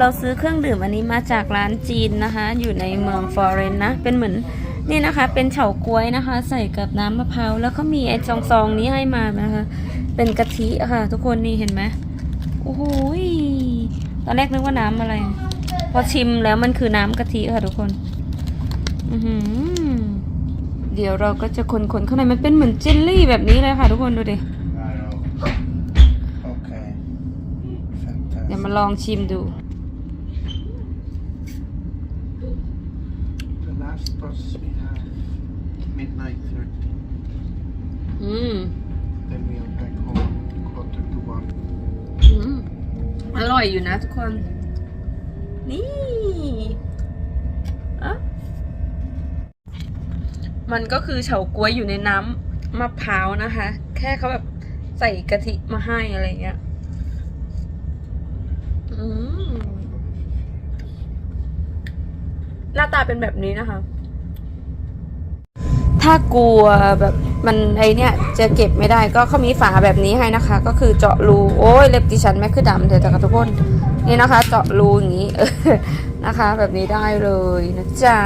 เราซื้อเครื่องดื่มอันนี้มาจากร้านจีนนะคะ อยู่ในเมืองฟลอเรนซ์นะ เป็นเหมือนนี่นะคะ เป็นเฉาก๊วยนะคะ ใส่กับน้ำมะพร้าว แล้วก็มีไอ้ซองๆนี้ให้มานะคะ เป็นกะทิอะค่ะ ทุกคนนี่เห็นไหมโอ้โหยตอนแรกนึกว่าน้ำอะไร พอชิมแล้วมันคือน้ำกะทิค่ะทุกคน อือหือเดี๋ยวเราก็จะคนๆข้างในมันเป็นเหมือนเจลลี่แบบนี้เลยค่ะ ทุกคนดูดิ Okay. เดี๋ยว Fantastic. มาลองชิมดู last bus we have midnight 30. อืม Then we are back home quarter to one. อืมอร่อยอยู่นะทุกคน นี่อะมันก็คือเฉาก๊วยอยู่ในน้ำมะพร้าวนะคะ แค่เขาแบบใส่กะทิมาให้อะไรเงี้ย อืม หน้าตาเป็นแบบนี้นะคะ ถ้ากลัวแบบมันไอเนี่ยจะเก็บไม่ได้ก็เขามีฝาแบบนี้ให้นะคะ ก็คือเจาะรูโอ้ยเล็บดิฉันแม่คือดำเถอะจ้ะทุกคนนี่นะคะ เจาะรูอย่างนี้นะคะ แบบนี้ได้เลยนะจ๊ะ